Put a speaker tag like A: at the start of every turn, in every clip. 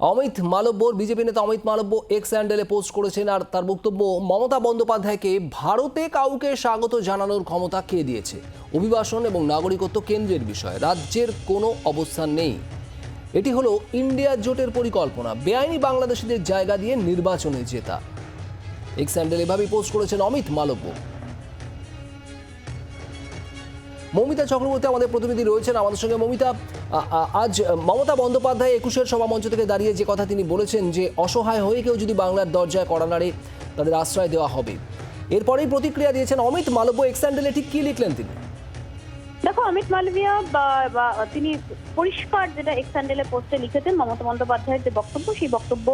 A: অমিত মালব্যর বিজেপি নেতা অমিত মালব্য এক্স হ্যান্ডেলে পোস্ট করেছেন আর তার বক্তব্য, মমতা বন্দ্যোপাধ্যায়কে ভারতে কাউকে স্বাগত জানানোর ক্ষমতা কে দিয়েছে? অভিবাসন এবং নাগরিকত্ব কেন্দ্রের বিষয় রাজ্যের কোনো অবস্থান নেই। এটি হলো ইন্ডিয়া জোটের পরিকল্পনা, বেআইনি বাংলাদেশিদের জায়গা দিয়ে নির্বাচনে জেতা। এক্স হ্যান্ডেল এভাবেই পোস্ট করেছেন অমিত মালব্য। মমিতা চক্রবর্তী আমাদের প্রতিনিধি রয়েছেন। আমাদের সঙ্গে মমিতা আজ মমতা বন্দ্যোপাধ্যায় একুশের সভামঞ্চ থেকে দাঁড়িয়ে যে কথা তিনি বলেছেন যে, অসহায় হয়ে কেউ যদি বাংলার দরজায় কড়া নাড়ে, তাদের আশ্রয় দেওয়া হবে। এরপরেই প্রতিক্রিয়া দিয়েছেন অমিত মালব্য এক্স্যান্ডেলে ঠিক কী লিখলেন তিনি?
B: দেখো, অমিত মালভিয়া বা তিনি পরিষ্কার যেটা এক্স হ্যান্ডেলে পোস্টে লিখেছেন মমতা বন্দ্যোপাধ্যায়ের যে বক্তব্য, সেই বক্তব্য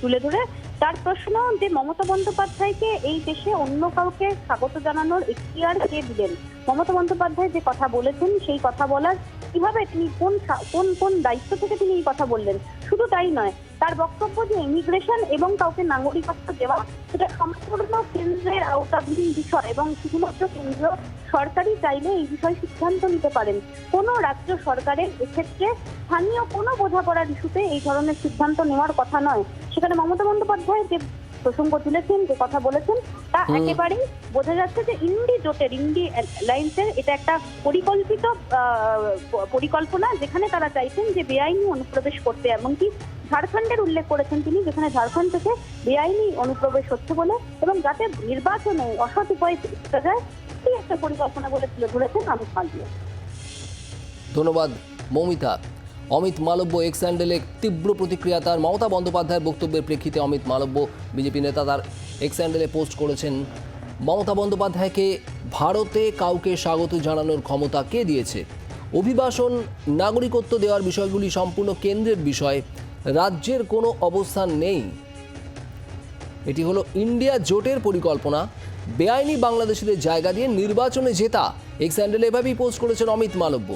B: তুলে ধরে। তার প্রশ্ন, যে মমতা বন্দ্যোপাধ্যায়কে এই দেশে অন্য কাউকে স্বাগত জানানোর এখতিয়ার কে দিলেন? মমতা বন্দ্যোপাধ্যায় যে কথা বলেছেন, সেই কথা বলার কীভাবে তিনি কোন কোন কোন দায়িত্ব থেকে তিনি এই কথা বললেন? শুধু তাই নয়, তার বক্তব্য যে ইমিগ্রেশন এবং কাউকে নাগরিকত্ব দেওয়া, সেটা সম্পূর্ণ কেন্দ্রের আওতাধীন বিষয় এবং শুধুমাত্র কেন্দ্র সরকারই চাইলে এই বিষয়ে সিদ্ধান্ত নিতে পারেন। কোনো রাজ্য সরকারের এক্ষেত্রে স্থানীয় কোনো বোঝাপড়ার ইস্যুতে এই ধরনের সিদ্ধান্ত নেওয়ার কথা নয়। সেখানে মমতা বন্দ্যোপাধ্যায় যে প্রসঙ্গ তুলেছেন যে কথা বলেছেন তা একেবারেই বোঝা যাচ্ছে যে ইন্ডি জোটের ইন্ডি অ্যালায়েন্সের এটা একটা পরিকল্পিত পরিকল্পনা যেখানে তারা চাইছেন যে বেআইনি অনুপ্রবেশ করতে। এমনকি ঝাড়খণ্ডের উল্লেখ করেছেন তিনি যেখানে ঝাড়খণ্ড থেকে বেআইনি অনুপ্রবেশ হচ্ছে বলে এবং যাতে নির্বাচনে অসৎ উপায় যায় একটা পরিকল্পনা তুলে ধরেছেন
A: ধন্যবাদ, মৌমিতা। অমিত মালব্য এক্স হ্যান্ডেলে তীব্র প্রতিক্রিয়া, তার মমতা বন্দ্যোপাধ্যায়ের বক্তব্যের প্রেক্ষিতে অমিত মালব্য, বিজেপি নেতা, তার এক্স হ্যান্ডেলে পোস্ট করেছেন, মমতা বন্দ্যোপাধ্যায়কে ভারতে কাউকে স্বাগত জানানোর ক্ষমতা কে দিয়েছে? অভিবাসন, নাগরিকত্ব দেওয়ার বিষয়গুলি সম্পূর্ণ কেন্দ্রের বিষয়, রাজ্যের কোনো অবস্থান নেই। এটি হলো ইন্ডিয়া জোটের পরিকল্পনা বেআইনি বাংলাদেশিদের জায়গা দিয়ে নির্বাচনে জেতা। এক্স হ্যান্ডেলে এভাবেই পোস্ট করেছেন অমিত মালব্য।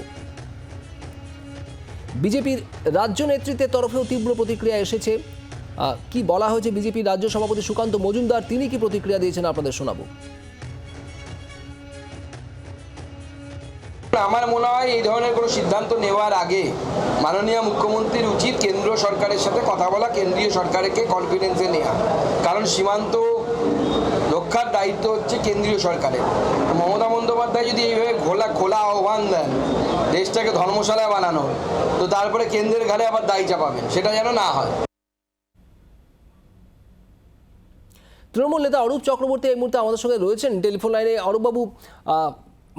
A: বিজেপির রাজ্য নেতৃত্বের তরফেও তীব্র প্রতিক্রিয়া এসেছে। কি বলা হয়েছে বিজেপির রাজ্য সভাপতি সুকান্ত মজুমদার, তিনি কি প্রতিক্রিয়া দিয়েছেন আপনাদের শোনাবো।
C: আমার মনে হয় এই ধরনের কোনো সিদ্ধান্ত নেওয়ার আগে মাননীয় মুখ্যমন্ত্রীর উচিত কেন্দ্র সরকারের সাথে কথা বলা, কেন্দ্রীয় সরকারকে কনফিডেন্সে নেওয়া। কারণ সীমান্ত রক্ষার দায়িত্ব হচ্ছে কেন্দ্রীয় সরকারের। মমতা বন্দ্যোপাধ্যায় যদি এইভাবে ঘোলা খোলা আহ্বান দেন, দেশটাকে ধর্মশালায় বানানো, তো তারপরে কেন্দ্রের ঘাড়ে আবার দায়ী চাপাবেন, সেটা যেন না হয়।
A: তৃণমূল নেতা অরূপ চক্রবর্তী এই মুহূর্তে আমাদের সঙ্গে রয়েছেন। টেলিফোন লাইনে অরূপবাবু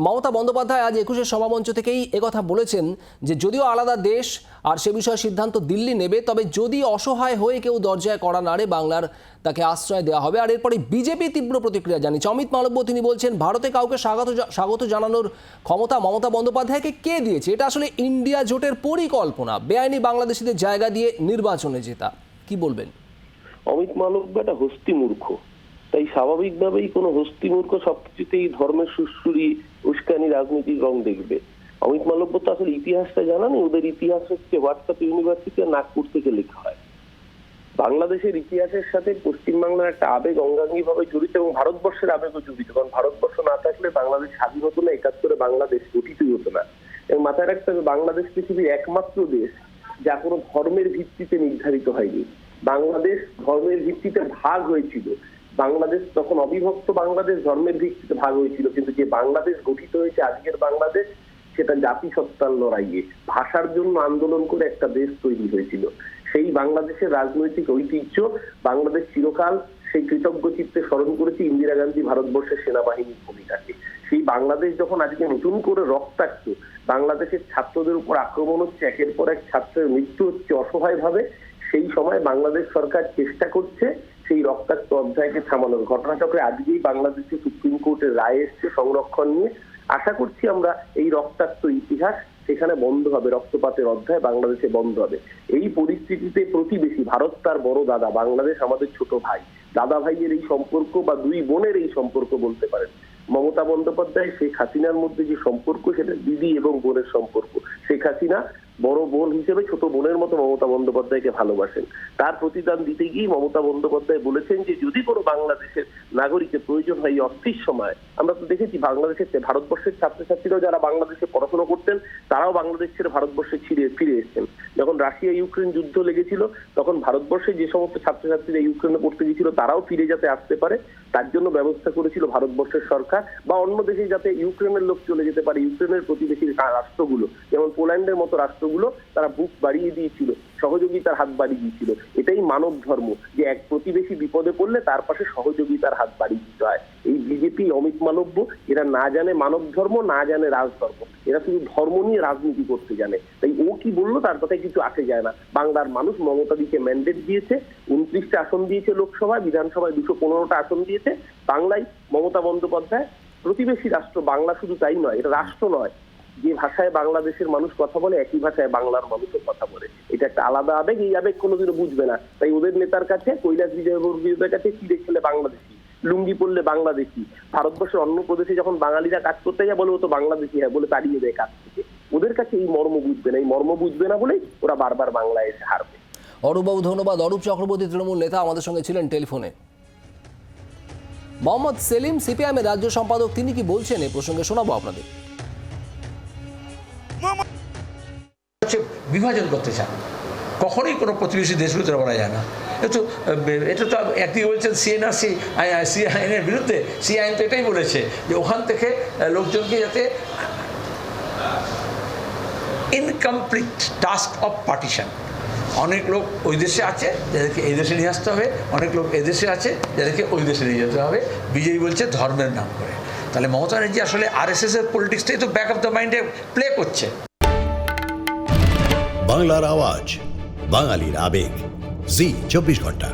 A: মমতা বন্দ্যোপাধ্যায় আজ একুশের সভামঞ্চ থেকেই একথা বলেছেন যে যদিও আলাদা দেশ, আর সে বিষয়ে সিদ্ধান্ত দিল্লি নেবে, তবে যদি অসহায় হয়ে কেউ দরজায় কড়া নাড়ে, বাংলার তাকে আশ্রয় দেওয়া হবে। আর এরপরে বিজেপি তীব্র প্রতিক্রিয়া জানিয়েছে। অমিত মালব্য তিনি বলছেন, ভারতে কাউকে স্বাগত স্বাগত জানানোর ক্ষমতা মমতা বন্দ্যোপাধ্যায়কে কে দিয়েছে? এটা আসলে ইন্ডিয়া জোটের পরিকল্পনা। বেআইনি বাংলাদেশিদের জায়গা দিয়ে নির্বাচনে জেতা। কি বলবেন?
D: অমিত মালব্য একটা মূর্খ। তাই স্বাভাবিকভাবেই কোনো হস্তি মূর্খ সবকিছুতেই ধর্মের সুশ্রুরি উস্কানি, রাজনীতির রং দেখবে। অমিত মালব্য তো আসলে ইতিহাসটা জানা নেই ওদের ইতিহাস হচ্ছে হোয়াটসঅ্যাপ ইউনিভার্সিটি নাগপুর থেকে লেখা হয়। বাংলাদেশের ইতিহাসের সাথে পশ্চিমবাংলার একটা আবেগ অঙ্গাঙ্গি ভাবে জড়িত এবং ভারতবর্ষের আবেগও জড়িত, কারণ ভারতবর্ষ না থাকলে বাংলাদেশ স্বাধীন হতো না, একাত্তরে বাংলাদেশ গঠিতই হতো না। এবং মাথায় রাখতে হবে, বাংলাদেশ পৃথিবীর একমাত্র দেশ যা কোনো ধর্মের ভিত্তিতে নির্ধারিত হয়নি। বাংলাদেশ ধর্মের ভিত্তিতে ভাগ হয়েছিল। বাংলাদেশ তখন অবিভক্ত বাংলাদেশ ধর্মের ভিত্তিতে ভাগ হয়েছিল, কিন্তু যে বাংলাদেশ গঠিত হয়েছে আজকের বাংলাদেশ, সেটা জাতিসত্তার লড়াইয়ে। ভাষার জন্য আন্দোলন করে একটা দেশ তৈরি হয়েছিল। সেই বাংলাদেশের রাজনৈতিক ঐতিহ্য, বাংলাদেশ চিরকাল সেই কৃতজ্ঞ চিত্তে স্মরণ করেছে ইন্দিরা গান্ধী ভারতবর্ষের সেনাবাহিনীর ভূমিকাকে। সেই বাংলাদেশ যখন আজকে নতুন করে রক্তাক্ত, বাংলাদেশের ছাত্রদের উপর আক্রমণ হচ্ছে, একের পর এক ছাত্রের মৃত্যু হচ্ছে অসহায় ভাবে সেই সময় বাংলাদেশ সরকার চেষ্টা করছে সেই রক্তাক্ত অধ্যায়কে থামানোর ঘটনাচক্রে আজকেই বাংলাদেশে সুপ্রিম কোর্টের রায় এসছে সংরক্ষণ নিয়ে। আশা করছি আমরা এই রক্তাক্ত ইতিহাস সেখানে বন্ধ হবে, রক্তপাতের অধ্যায় বাংলাদেশে বন্ধ হবে। এই পরিস্থিতিতে প্রতিবেশী, ভারত তার বড় দাদা, বাংলাদেশ আমাদের ছোট ভাই। দাদা ভাইয়ের এই সম্পর্ক বা দুই বোনের এই সম্পর্ক বলতে পারেন। মমতা বন্দ্যোপাধ্যায়, শেখ হাসিনার মধ্যে যে সম্পর্ক, সেটা দিদি এবং বোনের সম্পর্ক। শেখ হাসিনা বড় বোন হিসেবে ছোট বোনের মতো মমতা বন্দ্যোপাধ্যায়কে ভালোবাসেন। তার প্রতিদান দিতে গিয়ে মমতা বন্দ্যোপাধ্যায় বলেছেন যে, যদি কোনো বাংলাদেশের নাগরিকের প্রয়োজন হয় এই অস্থির সময়, আমরা তো দেখেছি বাংলাদেশের ভারতবর্ষের ছাত্রছাত্রীরাও যারা বাংলাদেশে পড়াশোনা করতেন তারাও বাংলাদেশ ছেড়ে ভারতবর্ষে ছিঁড়ে, ফিরে এসেছেন। যখন রাশিয়া ইউক্রেন যুদ্ধ লেগেছিল, তখন ভারতবর্ষে যে সমস্ত ছাত্রছাত্রীরা ইউক্রেনে পড়তে গিয়েছিল, তারাও ফিরে যাতে আসতে পারে, তার জন্য ব্যবস্থা করেছিল ভারতবর্ষের সরকার বা অন্য দেশে যাতে ইউক্রেনের লোক চলে যেতে পারে, ইউক্রেনের প্রতিবেশী রাষ্ট্রগুলো। যেমন পোল্যান্ডের মতো রাষ্ট্রগুলো তারা বুক বাড়িয়ে দিয়েছিল, সহযোগিতার হাত বাড়িয়ে দিয়েছিল। এটাই মানব ধর্ম, যে এক প্রতিবেশী বিপদে পড়লে তার পাশে সহযোগিতার হাত বাড়িয়ে দিতে হয়। এই বিজেপি অমিত মানব্য এরা না জানে মানব ধর্ম, না জানে রাজধর্ম। এরা শুধু ধর্ম নিয়ে রাজনীতি করতে জানে। তাই ও কি বলল তার কথায় কিছু আসে যায় না। বাংলার মানুষ মমতা দিকে ম্যান্ডেট দিয়েছে, উনত্রিশটা আসন দিয়েছে লোকসভায় বিধানসভায় দুশো পনেরোটা আসন দিয়েছে। বাংলায় মমতা বন্দ্যোপাধ্যায় প্রতিবেশী রাষ্ট্র, বাংলা শুধু তাই নয়, এটা রাষ্ট্র নয়। যে ভাষায় বাংলাদেশের মানুষ কথা বলে, একই ভাষায় বাংলার মানুষও কথা বলে। এটা একটা আলাদা আবেগ, এই আবেগ কোনোদিনও বুঝবে না। তাই ওদের নেতার কাছে, কৈলাস বিজয়বর্গীয়দের কাছে কি দেখলে বাংলাদেশি। লুঙ্গি পরলে বাংলাদেশি। ভারতবর্ষের অন্য প্রদেশে যখন বাঙালিরা কাজ করতে যায় বলে ও তো বাংলাদেশি হ্যাঁ বলে তাড়িয়ে দেয় কাজ থেকে। ওদের কাছে এই মর্ম বুঝবে না। এই মর্ম বুঝবে না বলেই ওরা বারবার বাংলায় এসে হারবে।
A: অরূপবাবু ধন্যবাদ। অরূপ চক্রবর্তী তৃণমূল নেতা আমাদের সঙ্গে ছিলেন টেলিফোনে। মোহাম্মদ সেলিম সিপিআইএমের রাজ্য সম্পাদক তিনি কি বলছেন? এ প্রসঙ্গে শোনাবো আপনাদের।
E: বিভাজন করতে চান। কখনোই কোনো প্রতিবেশী দেশগুলোতে বলা যায় না। একটু এটা তো একদিকে বলছেন সিএনআরসি সি আইনের বিরুদ্ধে সি আইন তো এটাই বলেছে যে ওখান থেকে লোকজনকে যাতে ইনকমপ্লিট টাস্ক অফ পার্টিশন অনেক লোক ওই দেশে আছে, যাদেরকে এই দেশে নিয়ে আসতে হবে, অনেক লোক এই দেশে আছে, যাদেরকে ওই দেশে নিয়ে যেতে হবে। বিজেপি বলছে ধর্মের নাম করে। তাহলে মমতা ব্যানার্জি আসলে আরএসএস এর পলিটিক্সটাই তো ব্যাক অফ দ্য মাইন্ডে প্লে করছে।
F: বাংলার আওয়াজ, বাঙালির আবেগ। জি চব্বিশ ঘণ্টা।